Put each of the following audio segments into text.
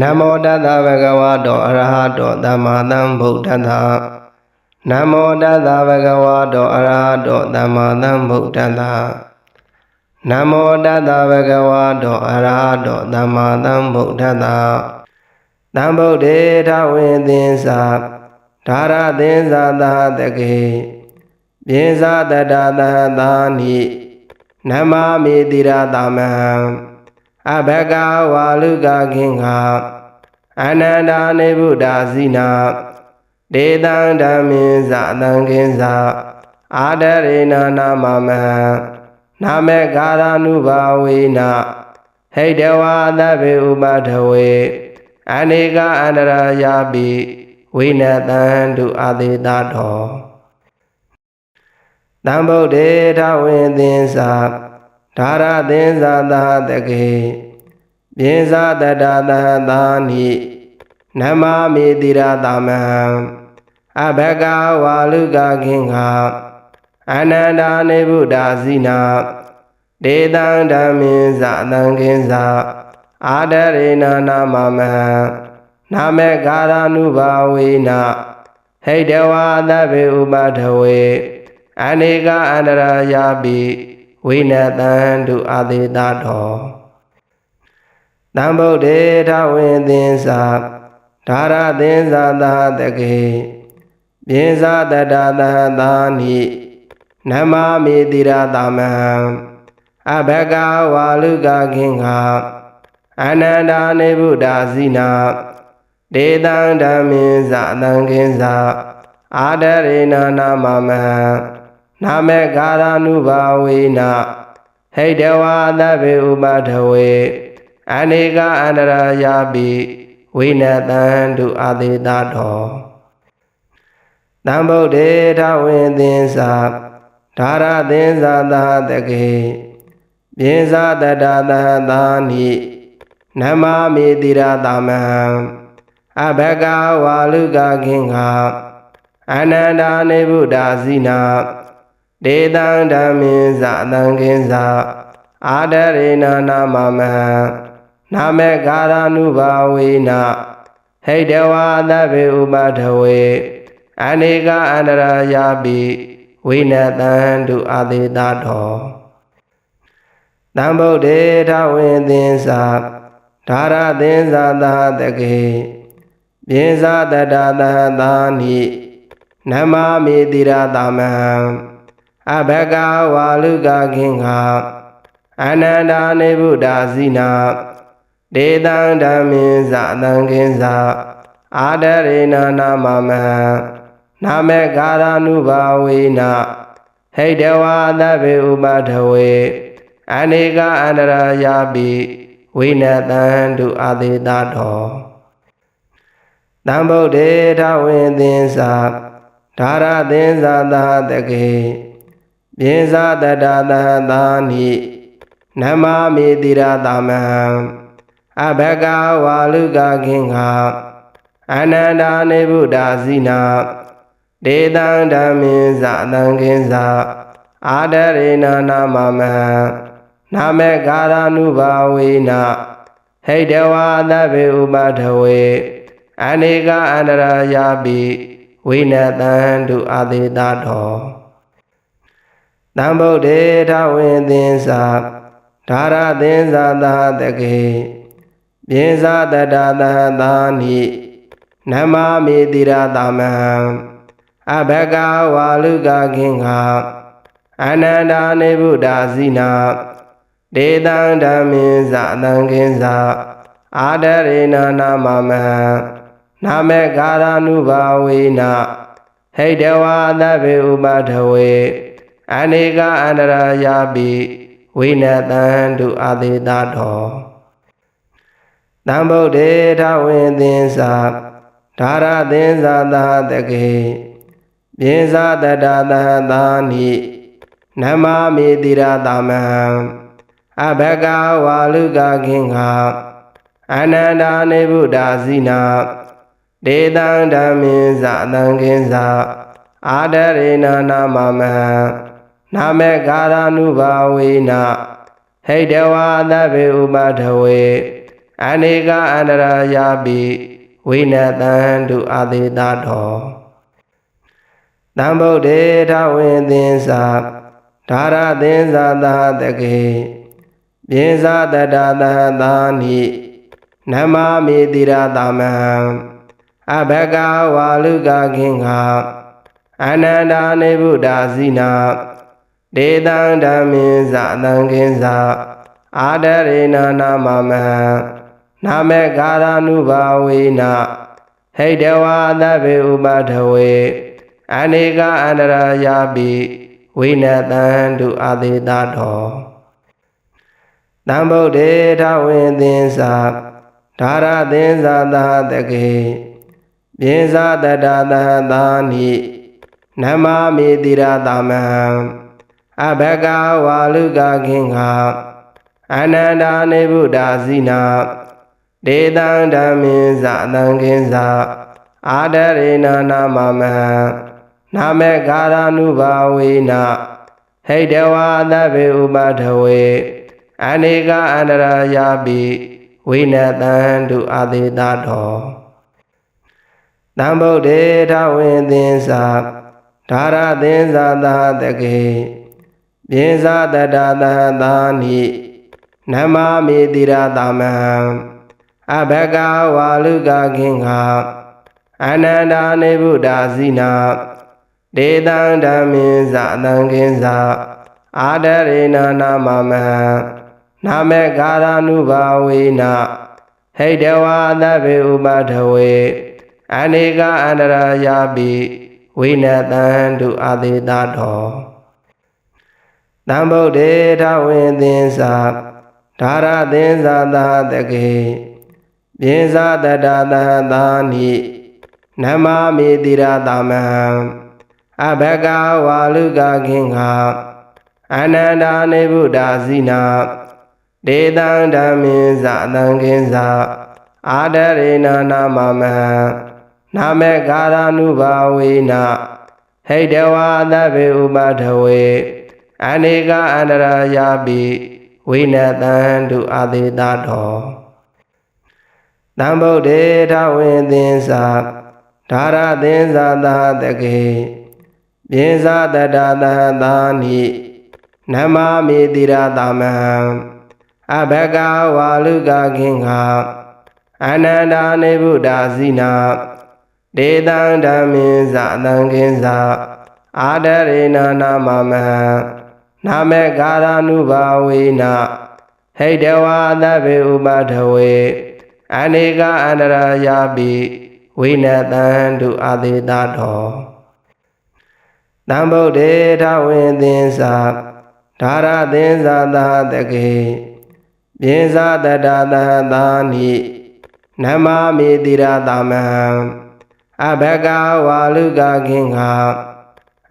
နမောတတ္တဗဂဝတောအရဟတောသမ္မာသမ္ဗုဒ္ဓတ္တနမောတတ္တဗဂဝတောအရဟတောသမ္မာသမ္ဗုဒ္ဓတ္တနမောတတ္တဗဂဝတောအရဟတောသမ္မာသမ္ဗုဒ္ဓတ္တသံဗုဒ္ဓေထဝိသင်္သာဓာရသင်္သာသာတကေပြေဇာတတသာသာနိနမမေတိရသမံ အဘဂဝါလူကခင်္ဃအနန္တာနေဗုဒ္ဓဇိနာဒေတံဓမ္မေဇအတံခင်္ဇအာဒရေနနာမမံနာမေကာရ ानु ဘာဝေနဟိတဝါသဗ္ဗေဥပထဝေအနေကအန္တရာယာပိဝိနတံတုအာသေတတော်တံဗုဒ္ဓေထဝိသင်္သာ ဓာရသင်္သာသာတကေပြေဇာတတသာသာနိနမမေတိရသမံအဘဂဝါလူကခင်္ဃအနန္တာနေဗုဒ္ဓဇိနာဒေတံဓမ္မေဇအတံခင်္ဇအာဒရေနနာမမံနာမေကာရ ानु ဘာဝေနဟိတဝါသဗ္ဗေဥပထဝေအနေကအန္တရာယာပိ ဝိနတံတုအာသေတတော်တံဗုဒ္ဓေထဝိသင်္သာဓာရသင်္သာသာတကေပြေဇာတတသာသာနိနမမေတိရသမံအဘဂဝါလူကခင်္ဃအနန္တာနေဗုဒ္ဓဇိနာဒေတံဓမ္မေဇအတံခင်္ဇအာဒရေနနာမမံ နာမေကာရ ानु ဘာဝေနဟိတဝါသဗ္ဗေဥပထဝေအနေကအန္တရာယာပိဝိနတံတုအာသေတတော်တံဗုဒ္ဓေထဝိသင်္သာဓာရသင်္သာသာတကေပြေဇာတတသာသာနိနမမေတိရသမံအဘဂဝါလူကခင်္ဃအနန္တာနေဗုဒ္ဓဇိနာ ဒေတံဓမ္မေဇအတံခင်္ဇအာဒရေနနာမမံနာမေကာရ ानु ဘာဝေနဟိတဝါသဗ္ဗေဥပထဝေအနေကအန္တရာယာပိဝိနတံတုအာသေတတော်တံဗုဒ္ဓေထဝိသင်္သာဓာရသင်္သာသာတကေပြေဇာတတသာသာနိနမမေတိရသမံ အဘဂဝါလူကခင်္ဃအနန္တာနေဗုဒ္ဓဇိနာဒေတံဓမ္မေဇအတံခင်္ဇအာဒရေနနာမမံနာမေကာရ ानु ဘာဝေနဟိတဝါသဗ္ဗေဥပထဝေအနေကအန္တရာယာပိဝိနတံတုအာသေတတော်တံဗုဒ္ဓေထဝိသင်္သာဓာရသင်္သာသာတကေ ပြေဇာတတသာသာနိနမမေတိရသမံအဘဂဝါလူကခင်္ဃအနန္တာနေဗုဒ္ဓဇိနာဒေတံဓမ္မေဇအတံခင်္ဇအာဒရေနနာမမံနာမေကာရ ानु ဘာဝေနဟိတဝါသဗ္ဗေဥပထဝေအနေကအန္တရာယာပိဝိနတံတုအာသေတတော် တံဗုဒ္ဓေထဝိသင်္သာဓာရသင်္သာသာတကေပြေဇာတတသာသာနိနမမေတိရသမံအဘဂဝါလူကခင်္ဃအနန္တာနေဗုဒ္ဓဇိနာဒေတံဓမ္မေဇအတံခင်္ဇအာဒရေနနာမမံနာမေကာရ ानु ဘာဝေနဟိတဝါသဗ္ဗေဥပထဝေ အနေကအန္တရာယာပိဝိနတံတုအာသေတတော်တံဗုဒ္ဓေထဝိသင်္သာဓာရသင်္သာသာတကေပြေဇာတတသာသာနိနမမေတိရသမံအဘဂဝါလူကခင်္ဃအနန္တာနေဗုဒ္ဓဇိနာဒေတံဓမ္မေဇအတံခင်္ဇအာဒရေနနာမမံ နာမေကာရ ानु ဘာဝေနဟိတဝါသဗ္ဗေဥပထဝေအနေကအန္တရာယာပိဝိနတံတုအာတိတတော်တံဗုဒ္ဓေထဝိသင်္သာဓာရသင်္သာသာတကေပြေဇာတတသသာနိနမမိတိရသမံအဘဂဝါလူကခင်္ဃအနန္တာနေဗုဒ္ဓဇိနာ ဒေတံဓမ္မေဇအတံခင်္ဇအာဒရေနာနာမမံနာမေကာရ ानु ဘာဝေနဟိတဝါသဗ္ဗေဥပထဝေအနေကအန္တရာယာပိဝိနတံတုအာတိတတော်တံဗုဒ္ဓေထဝိသင်္သာဓာရသင်္သာသာတကေပြေဇာတတသသာနိနမမိတိရသမံ အဘဂဝါလူကခင်္ဃအနန္တာနေဗုဒ္ဓဇိနာဒေတံဓမ္မေဇအတံခင်္ဇအာဒရေနာနာမမံနာမေကာရ ानु ဘာဝေနဟိတဝါသဗ္ဗေဥပထဝေအနေကအန္တရာယာပိဝိနတံတုအာတိတတော်တံဗုဒ္ဓေထဝိသင်္သာဓာရသင်္သာသာတကေ ပြေဇာတတသသာနိနမမိတိရသမံအဘဂဝါလူကခင်္ဃအနန္တာနေဗုဒ္ဓဇိနာဒေတံဓမ္မေဇအတံခင်္ဇအာဒရေနာနာမမံနာမေကာရ ानु ဘာဝေနဟိတဝါသဗ္ဗေဥပထဝေအနေကအန္တရာယာပိဝိနတံတုအာတိတတော် တံဗုဒ္ဓေထဝိသင်္သာဓာရသင်္သာသာတကေပြေဇာတတသသာနိနမမိတိရသမံအဘဂဝါလူကခင်္ဃအနန္တာနေဗုဒ္ဓဇိနာဒေတံဓမ္မေဇအတံခင်္ဇအာဒရေနာနာမမံနာမေကာရ ानु ဘာဝေနဟိတဝါသဗ္ဗေဥပထဝေ အနေကအန္တရာယာပိဝိနတံတုအာတိတတော်တံဗုဒ္ဓေထဝိသင်္သာဓာရသင်္သာသာတကေပြေဇာတတသသာနိနမမိတိရသမံအဘဂဝါလူကခင်္ဃအနန္တာနေဗုဒ္ဓဇိနာဒေတံဓမ္မေဇအတံခင်္ဇအာဒရေနာနာမမံ နာမေကာရ ानु ဘာဝေနဟိတဝါသဗ္ဗေဥပထဝေအနေကအန္တရာယာပိဝိနတံတုအာတိတတော်တံဗုဒ္ဓေထဝိသင်္သာဓာရသင်္သာသာတကေပြေဇာတတသသာနိနမမိတိရသမံအဘဂဝါလူကခင်္ဃ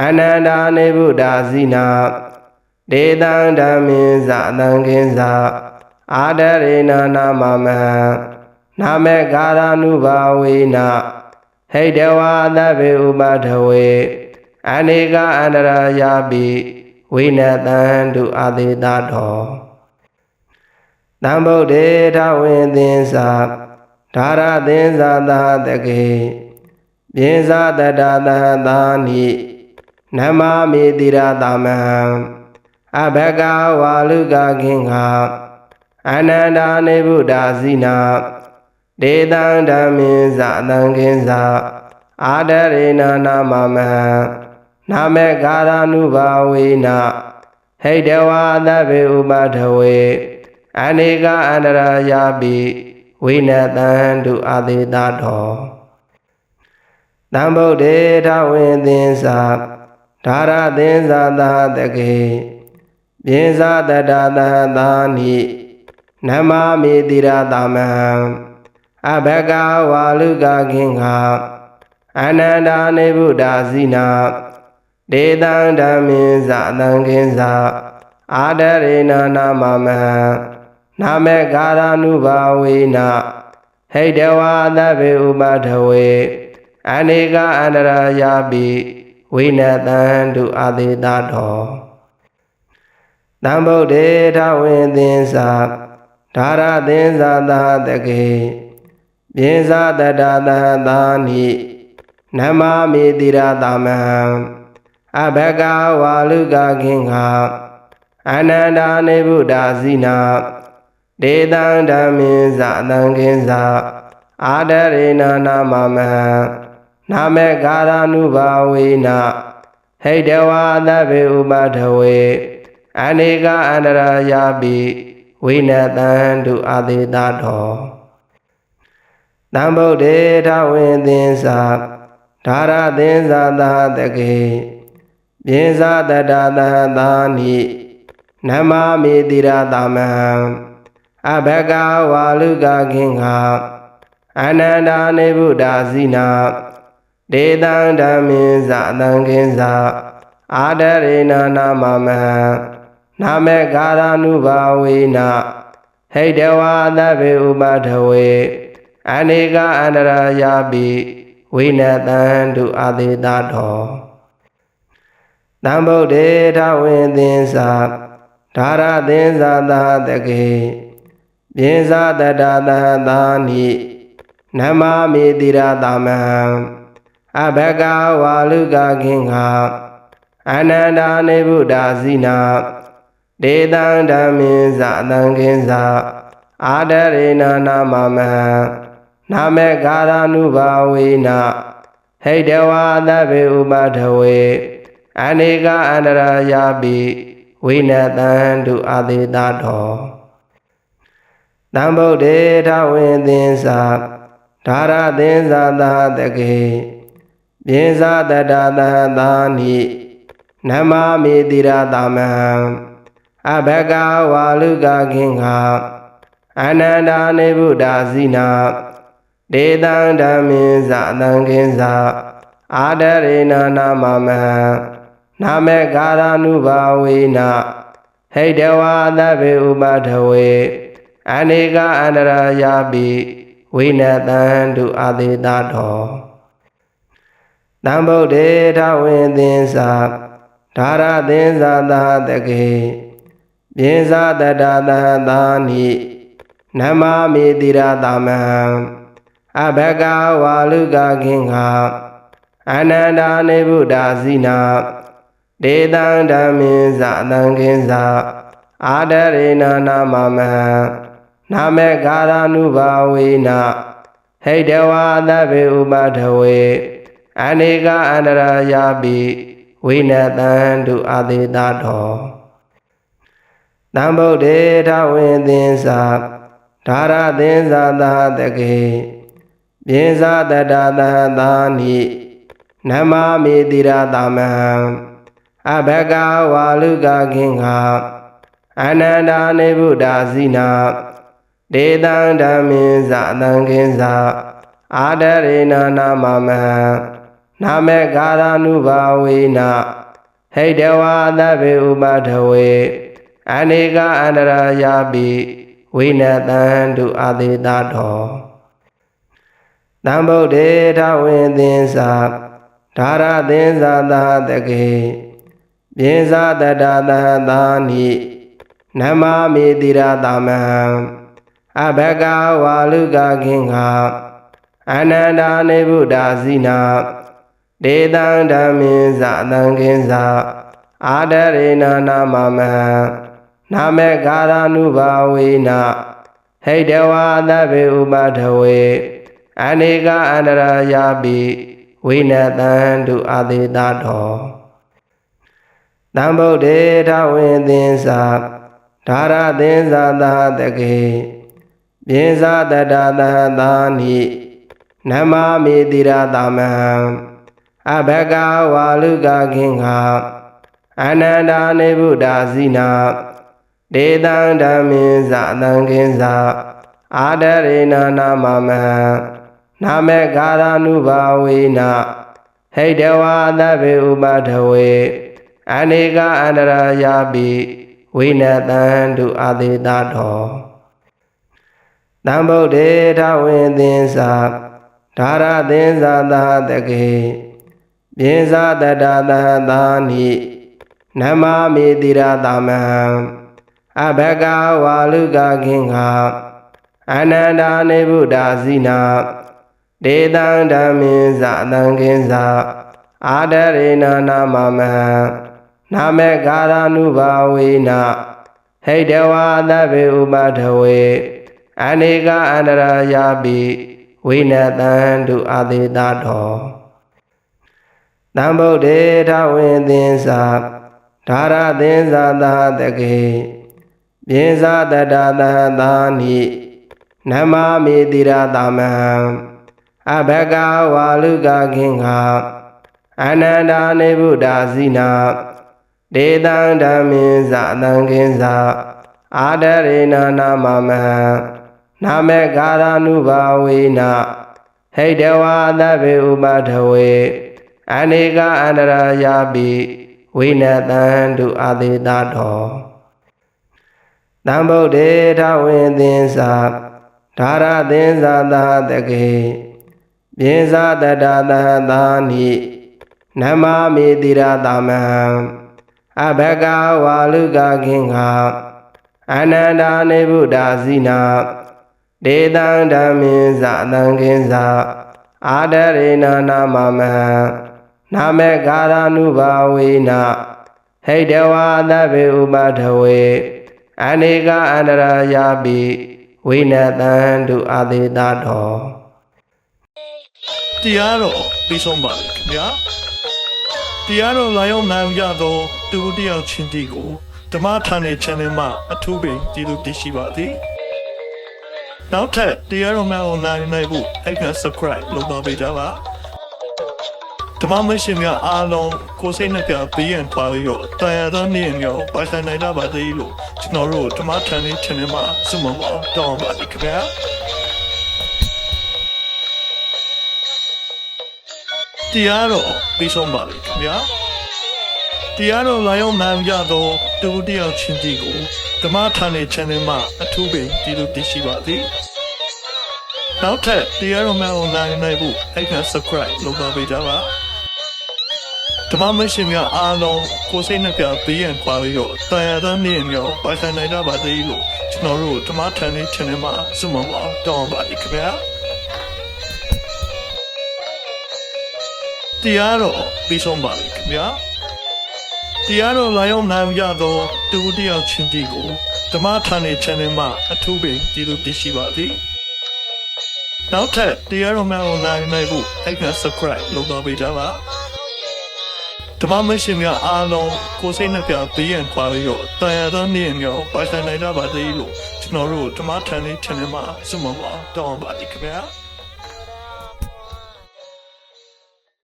အနန္တာနေဗုဒ္ဓဇိနာ ဒေတံဓမ္မေဇအတံခင်္ဇအာဒရေနာနာမမံနာမေကာရ ानु ဘာဝေနဟိတဝါသဗ္ဗေဥပထဝေအနေကအန္တရာယာပိဝိနတံတုအာတိတတော်တံဗုဒ္ဓေထဝိသင်္သာဓာရသင်္သာသာတကေပြေဇာတတသသာနိနမမိတိရသမံ အဘဂဝါလူကခင်္ဃအနန္တာနေဗုဒ္ဓဇိနာဒေတံဓမ္မေဇအတံခင်္ဇအာဒရေနာနာမမံနာမေကာရ ानु ဘာဝေနဟိတဝါသဗ္ဗေဥပထဝေအနေကအန္တရာယာပိဝိနတံတုအာတိတတော်တံဗုဒ္ဓေထဝိသင်္သာဓာရသင်္သာသာတကေ ပြေဇာတတသသာနိနမမိတိရသမံအဘဂဝါလူကခင်္ဃအနန္တာနေဗုဒ္ဓဇိနာဒေတံဓမ္မေဇအတံခင်္ဇအာဒရေနာနာမမံနာမေကာရ ानु ဘာဝေနဟိတဝါသဗ္ဗေဥပထဝေအနေကအန္တရာယာပိဝိနတံတုအာတိတတော် တံဗုဒ္ဓေထဝိသင်္သာဓာရသင်္ဇာသာတကေပြေဇာတတသသာနိနမမေတိရသမံအဘဂဝါလူကခင်္ဃအနန္တာနေဗုဒ္ဓဇိနာဒေတံဓမ္မင်းဇာတံခင်္ဇာအာဒရေနာနာမမံနာမေကာရ ानु ဘာဝေနဟိတဝါသဗ္ဗေဥပထဝေ အနေကအန္တရာယာပိဝိနတံတုအာသေတတော်တံဗုဒ္ဓေထဝေသင်္သာဓာရသင်္သာသာတကေပြေဇာတတသသာနိနမမေတိရသမံအဘဂဝါလူကခင်္ဃအနန္တာနေဗုဒ္ဓဇိနာဒေတံဓမ္မင်းဇာတံခင်္ဇာအာဒရေနာနာမမံ နာမေကာရ ानु ဘာဝေနဟိတဝါသဗ္ဗေဥပထဝေအနေကအန္တရာယာပိဝိနတံတုအာသေတတော်တံဗုဒ္ဓေထဝေသင်္သာဓာရသင်္သာသာတကေပြေဇာတတသသာနိနမမေတိရသမံအဘဂဝါလူကခင်္ဃအနန္တာနေဗုဒ္ဓဇိနာ ဒေတံဓမ္မင်းဇာတံခင်္ဇာအာဒရေနာနာမမံနာမေကာရ ानु ဘာဝေနဟိတဝါသဗ္ဗေဥပထဝေအနေကအန္တရာယာပိဝိနတံတုအာသေတတော်တံဗုဒ္ဓေထဝေသင်္သာဓာရသင်္သာသာတကေပြေဇာတတသသာနိနမမေတိရသမံ အဘဂဝါလူကခင်္ဃအနန္တာနေဗုဒ္ဓဇိနာဒေတံဓမ္မင်းဇာတံခင်္ဇာအာဒရေနာနာမမံနာမေကာရ ानु ဘာဝေနဟိတဝါသဗ္ဗေဥပထဝေအနေကအန္တရာယာပိဝိနတံတုအာသေတတော်တံဗုဒ္ဓေထဝေသင်္သာဓာရသင်္သာသာတကေ ပြေဇာတတသသာနိနမမေတိရသမံအဘဂဝါလူကခင်္ဃအနန္တာနေဗုဒ္ဓဇိနာဒေတံဓမ္မင်းဇာတံခင်္ဇာအာဒရေနာနာမမံနာမေကာရ ानु ဘာဝေနဟိတဝါသဗ္ဗေဥပထဝေအနေကအန္တရာယာပိဝိနတံတုအာသေတတော် တံဗုဒ္ဓေထဝေသင်္သာဓာရသင်္သာသာတကေပြေဇာတတသသာနိနမမေတိရသမံအဘဂဝါလူကခင်္ဃအနန္တာနေဗုဒ္ဓဇိနာဒေတံဓမ္မင်းဇာတံခင်္ဇာအာဒရေနာနာမမံနာမေကာရ ानु ဘာဝေနဟိတဝါသဗ္ဗေဥပထဝေ အနေကအန္တရာယာပိဝိနတံတုအာသေတတော်တံဗုဒ္ဓေထဝေသင်္သာဓာရသင်္သာသာတကေပြေဇာတတသသာနိနမမေတိရသမံအဘဂဝါလူကခင်္ဃအနန္တာနေဗုဒ္ဓဇိနာဒေတံဓမ္မင်းဇာတံခင်္ဇာအာဒရေနာနာမမံ နာမေကာရ ानु ဘာဝေနဟိတဝါသဗ္ဗေဥပထဝေအနေကအန္တရာယာပိဝိနတံတုအာသေတတော်တံဗုဒ္ဓေထဝေသင်္သာဓာရသင်္သာသာတကေပြေဇာတတသသာနိနမမေတိရသမံအဘဂဝါလူကခင်္ဃအနန္တာနေဗုဒ္ဓဇိနာ ဒေတံဓမ္မင်းဇာတံခင်္ဇာအာဒရေနာနာမမံနာမေကာရ ानु ဘာဝေနဟိတဝါသဗ္ဗေဥပထဝေအနေကအန္တရာယာပိဝိနတံတုအာသေတတော်တံဗုဒ္ဓေထဝေသင်္သာဓာရသင်္သာသာတကေပြေဇာတတသသာနိနမမေတိရသမံ အဘဂဝါလူကခင်္ဃအနန္တာနေဗုဒ္ဓဇိနာဒေတံဓမ္မင်းဇအတံခင်္ဇအာဒရေနနာမမဟံနာမေကာရ ानु ဘာဝေနဟိတဝါသဗ္ဗေဥပထဝေအနေကအန္တရာယာပိဝိနတံတုအာသေတတော်တံဗုဒ္ဓေထဝိသင်္သာဓာရသင်္သာသာတကေ ပြေဇာတတသဟတာနိနမမေတိရသမံအဘဂဝါလူကခင်္ဃအနန္တာနေဗုဒ္ဓဇိနာဒေတံဓမ္မင်းဇအတံခင်္ဇအာဒရေနနာမမဟံနာမေကာရ ानु ဘာဝေနဟိတဝါသဗ္ဗေဥပထဝေအနေကအန္တရာယာပိဝိနတံတုအာသေတတော် တံဗုဒ္ဓေထဝိသင်္သာဓာရသင်္သာသာတကေပြေဇာတတသဟတာနိနမမေတိရသမံအဘဂဝါလူကခင်္ဃအနန္တာနေဗုဒ္ဓဇိနာဒေတံဓမ္မင်းဇအတံခင်္ဇအာဒရေနနာမမဟံနာမေကာရ ानु ဘာဝေနဟိတဝါသဗ္ဗေဥပထဝေ အနေကအန္တရာယာပိဝိနတံတုအာသေတတော်တရားတော်ပြီးဆုံးပါပြီခင်ဗျာတရားတော်လာရောက်နိုင်ရသောတူတယောက်ချင်းတီကိုဓမ္မထာနေ channel မှာအထူးပင်ကြည့်လို့တရှိပါသည်နောက်ထပ်တရားတော်များကိုနိုင်နိုင်ဖို့အဲ့က subscribe လုပ်တော့ပေးကြပါ ဓမ္မမရှင်များအားလုံးကိုယ်စိတ်နှပြပေးရန်ပါပြီးတော့တာယာသောနေ့မျိုးပိုင်ဆိုင်နိုင်ကြပါသေးလို့ကျွန်တော်တို့ဓမ္မထာနေ channel မှာစုံမပါတောင်းပါလိခင်ဗျာတရားတော်ပြီးဆုံးပါပြီခင်ဗျာတရားတော်လာရောက်နိုင်ရသောတူတယောက်ချင်းတီကိုဓမ္မထာနေ channel မှာအထူးပင်ကြည့်လို့တရှိပါသည်နောက်ထပ်တရားတော်များကိုနိုင်နိုင်ဖို့အဲ့က subscribe လုပ်ပါပေးကြပါ ဓမ္မမရှင်များအားလုံးကိုယ်စိတ်နှပြပေးရန်ပါပြီးတော့တာယာသောနေ့မျိုးပိုင်ဆိုင်နိုင်ကြပါသေးလို့ကျွန်တော်တို့ဓမ္မထာနေ channel မှာစုံမပါတောင်းပါလိခင်ဗျာတရားတော်ပြီးဆုံးပါပြီခင်ဗျာတရားတော်လာရောက်နိုင်ရသောတူတယောက်ချင်းတီကိုဓမ္မထာနေ channel မှာအထူးပင်ကြည့်လို့တရှိပါသည်နောက်ထပ်တရားတော်များကိုနိုင်နိုင်ဖို့အဲ့က subscribe လုပ်တော့ပေးကြပါ ဓမ္မမရှင်များအားလုံးကိုယ်စိတ်နှပြပေးရန်ပါပြီးတော့တာယာသောနေ့မျိုးပိုင်ဆိုင်နိုင်ကြပါသေးလို့ကျွန်တော်တို့ဓမ္မထာနေ channel မှာစုံမပါတောင်းပါလိခင်ဗျာ